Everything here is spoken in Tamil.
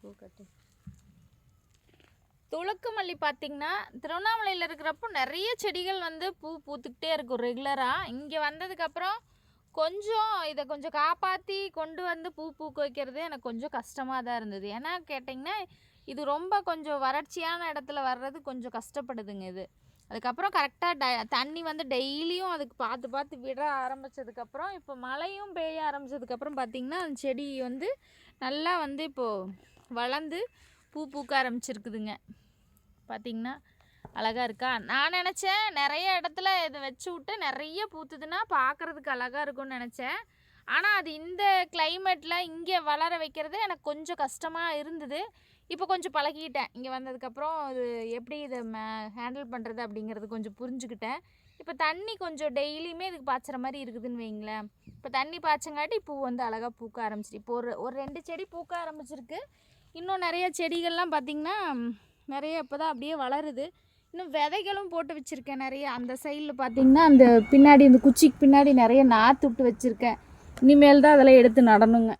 பூ கட்டு. பார்த்தீங்கன்னா திருவண்ணாமலையில் இருக்கிறப்போ நிறைய செடிகள் வந்து பூ பூத்துக்கிட்டே இருக்கும் ரெகுலராக இங்கே வந்ததுக்கப்புறம் கொஞ்சம் இதை கொஞ்சம் காப்பாற்றி கொண்டு வந்து பூ பூக்க வைக்கிறது எனக்கு கொஞ்சம் கஷ்டமாக தான் இருந்தது. ஏன்னா கேட்டிங்கன்னா இது ரொம்ப கொஞ்சம் வறட்சியான இடத்துல வர்றது கொஞ்சம் கஷ்டப்படுதுங்க இது. அதுக்கப்புறம் கரெக்டாக ட தண்ணி வந்து டெய்லியும் அதுக்கு பார்த்து பார்த்து விட ஆரம்பித்ததுக்கப்புறம் இப்போ மழையும் பெய்ய ஆரம்பித்ததுக்கப்புறம் பார்த்திங்கன்னா அந்த செடி வந்து நல்லா வந்து இப்போது வளர்ந்து பூ பூக்க ஆரம்பிச்சிருக்குதுங்க. பார்த்திங்கன்னா அழகாக இருக்கா? நான் நினச்சேன் நிறைய இடத்துல இதை வச்சு விட்டு நிறைய பூத்துதுன்னா பார்க்குறதுக்கு அழகாக இருக்கும்னு நினச்சேன். ஆனால் அது இந்த கிளைமேட்டில் இங்கே வளர வைக்கிறது எனக்கு கொஞ்சம் கஷ்டமாக இருந்தது. இப்போ கொஞ்சம் பழகிக்கிட்டேன் இங்கே வந்ததுக்கப்புறம் அது எப்படி இதை மே ஹேண்டில் பண்ணுறது அப்படிங்கிறது கொஞ்சம் புரிஞ்சுக்கிட்டேன். இப்போ தண்ணி கொஞ்சம் டெய்லியுமே இதுக்கு பாய்ச்சுற மாதிரி இருக்குதுன்னு வைங்களேன். இப்போ தண்ணி பாய்ச்சங்காட்டி பூ வந்து அழகாக பூக்க ஆரம்பிச்சிட்டு இப்போ ஒரு ஒரு ரெண்டு செடி பூக்க ஆரம்பிச்சிருக்கு. இன்னும் நிறைய செடிகள்லாம் பார்த்திங்கன்னா நிறைய இப்போ தான் அப்படியே வளருது. இன்னும் விதைகளும் போட்டு வச்சுருக்கேன் நிறைய. அந்த சைடில் பார்த்திங்கன்னா அந்த பின்னாடி இந்த குச்சிக்கு பின்னாடி நிறைய நாற்று விட்டு வச்சுருக்கேன். இனிமேல் தான் அதெல்லாம் எடுத்து நடணுங்க.